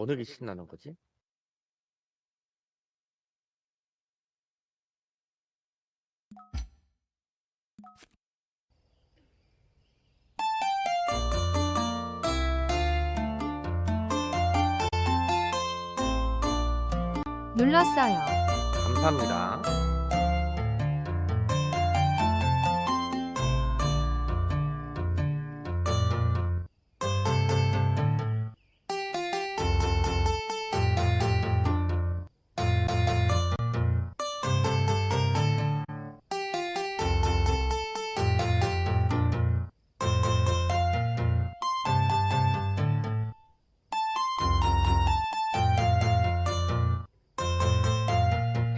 어느 게 신나는 거지? 눌렀어요. 감사합니다.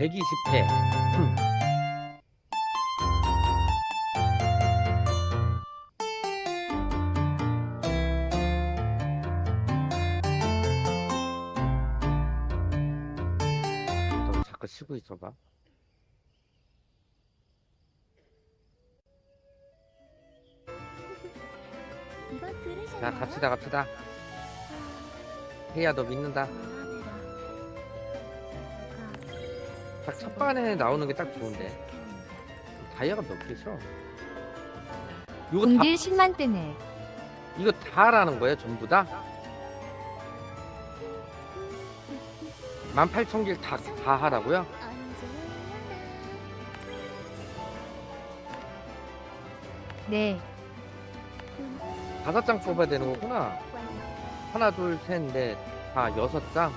백이십 회. 너 자꾸 쉬고 있어봐. 이거 들으셨나요? 자, 갑시다, 갑시다. 혜야, 너 믿는다. 딱 첫 반에 나오는 게 딱 좋은데. 다이아가 몇 개죠? 이거 다, 공딜 10만 대네. 이거 다라는 거예요, 전부 다? 18,000개 다, 다 하라고요? 네. 다섯 장 뽑아야 되는 거구나. 하나, 둘, 셋, 넷, 다 여섯 장.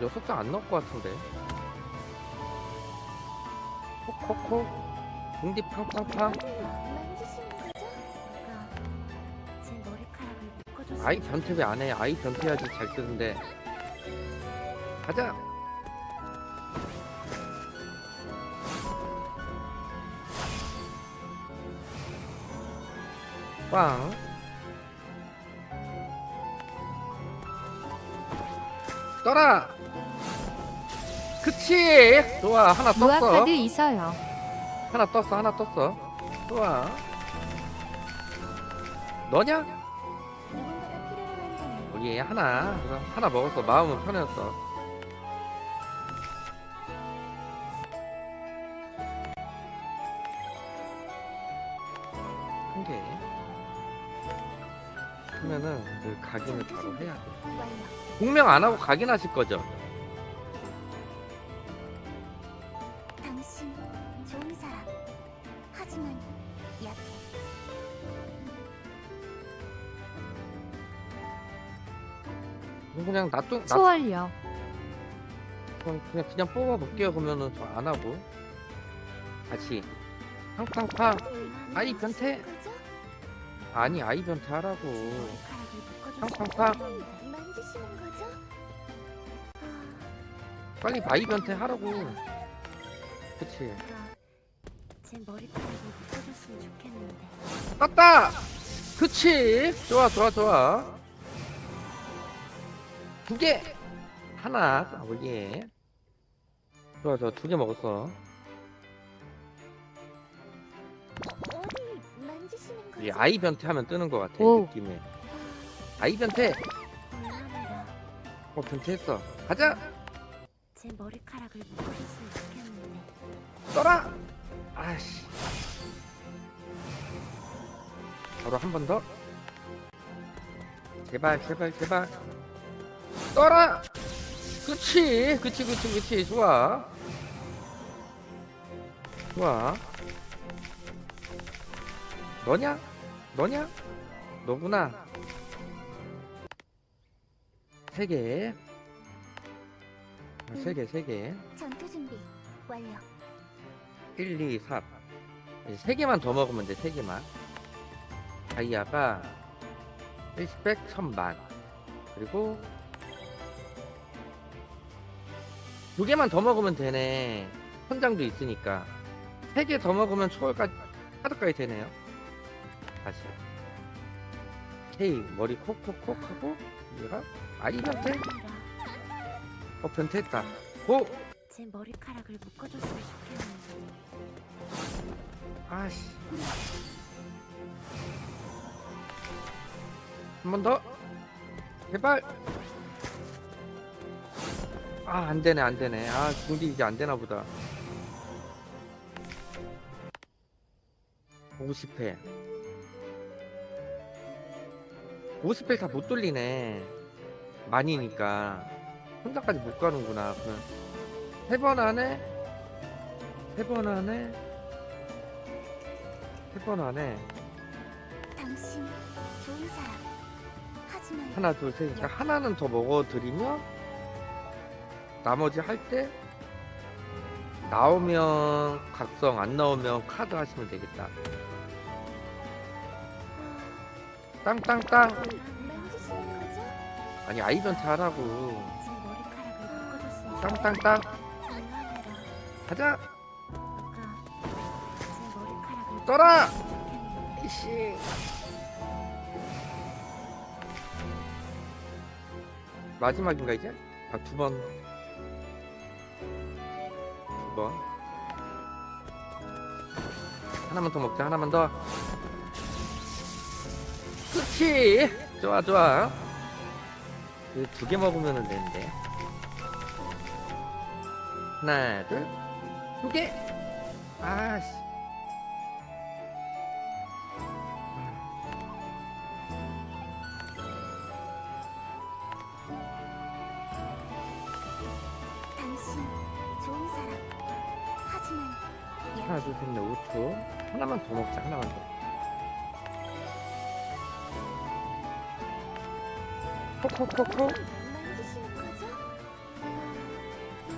여섯 장 안 넣을 것 같은데. 콕콕콕. 궁디 팡팡팡. 아이 변태 왜 안 해? 아이 변태야지 잘 뜨는데. 가자. 빵. 떠라. 그치. 좋아 하나 무화 떴어. 카드 있어요. 하나 떴어 하나 떴어. 좋아. 너냐? 여기 하나 그래서 하나 먹었어 마음은 편해졌어 한개 하면은 그 각인을 바로 해야 돼 공명 안 하고 각인 하실 거죠? 그냥 놔둬 놔 초월요. 그냥 그냥, 그냥 뽑아 볼게요 그러면은 저 안 하고 다시 팡팡팡 아이, 변태. 아니 아이 변태 하라고 팡팡팡. 만지시는 거죠? 빨리 아이 변태 하라고 그치 제 머리카락을 묶어줬으면 좋겠는데. 떴다 그치 좋아 좋아 좋아 두 개. 하나 아, 오예 좋아 좋아. 두 개 먹었어. 어디 만지시는 거죠? 이 아이 변태 하면 뜨는 것 같아 오. 느낌에. 아이 변태. 어 변태했어. 가자. 제 머리카락을 좋겠는데. 떠라. 아씨. 바로 한 번 더. 제발 제발 제발 떠라! 그치 그치 그치 그치. 좋아. 좋아. 너냐? 너냐? 너구나. 세개 세 개 세 개. 전투 준비 완료. 1, 2, 3. 이제 3개만 더 먹으면 돼, 3개만. 다이아가 1스펙 1000만. 그리고 2개만 더 먹으면 되네. 현장도 있으니까. 3개 더 먹으면 초월까지, 카드까지 되네요. 다시. K, 머리 콕콕콕 하고, 얘가 아이 변태? 어, 변태했다. 고! 제 머리카락을 묶어줬으면 좋겠는데. 아씨. 한 번 더. 제발. 아 안 되네 안 되네. 아 중디 이제 안되나 보다. 50회 50회 다 못 돌리네. 많이니까. 혼자까지 못 가는구나 그럼 세번 안에? 세 번 안에? 세 번 안에? 당신 좋은 사람. 하지만 하나 둘 셋. 그러니까 하나는 더 먹어드리면 나머지 할 때 나오면 각성 안 나오면 카드 하시면 되겠다 땅땅땅? 아니 머리카락을 묶어줬으면 땅땅땅. 가자 떠라. 이씨 마지막인가 이제? 아두 번. 두 번. 하나만 더 먹자. 하나만 더. 그렇지. 좋아 좋아. 두 개 먹으면 되는데. 하나 둘. 두 개. 아씨. 당신 좋은 사람. 하지만 하나 둘셋넷 5초. 하나만 더 먹자. 하나만 더. 콕콕콕콕. 만지시는 거죠?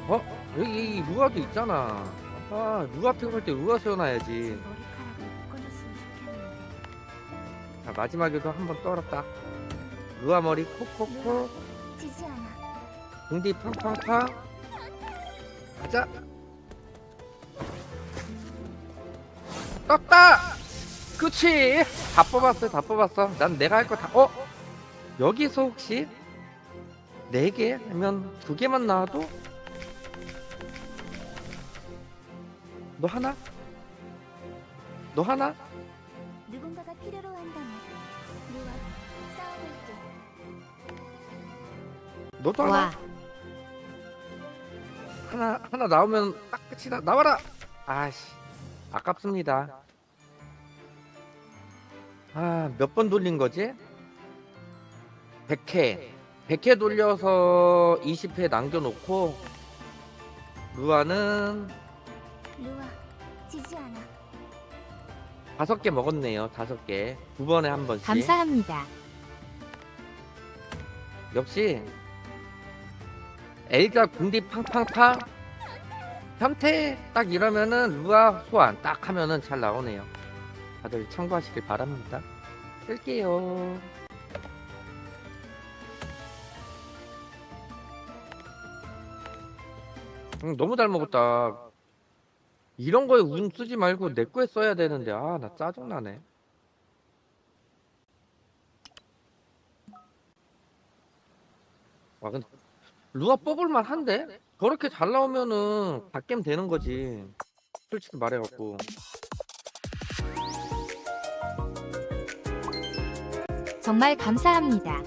어? 여기 루아도 있잖아. 아, 루아 픽할 때 루아 제 세워놔야지. 머리카락을 묶어줬으면 좋겠는데. 자, 마지막에도 한 번 떨었다. 루아 머리 콕콕콕. 지지 않아. 공디 팡팡팡. 가자. 떴다! 그치! 다 뽑았어, 다 뽑았어. 난 내가 할 거 다, 어? 여기서 혹시 네 개? 아니면 두 개만 나와도? 너 하나? 너 하나? 누군가가 필요로 한다면 누와 싸워볼게. 너도 하나? 와. 하나 하나 나오면 딱 끝이다. 나와라. 아씨 아깝습니다. 아 몇 번 돌린 거지? 100회 100회 돌려서 20회 남겨놓고 루아는 누와 지지 않아. 다섯 개 먹었네요. 다섯 개. 두 번에 한 번씩. 감사합니다. 역시 엘가 궁디 팡팡팡 현태 딱 이러면은 루아 소환 딱 하면은 잘 나오네요. 다들 참고하시길 바랍니다. 끌게요. 음, 너무 잘 먹었다. 이런 거에 운 쓰지 말고 내 거에 써야 되는데 아 나 짜증나네. 와 근데 루아 뽑을만 한데? 저렇게 잘 나오면은 갓겜 되는 거지. 솔직히 말해갖고. 정말 감사합니다.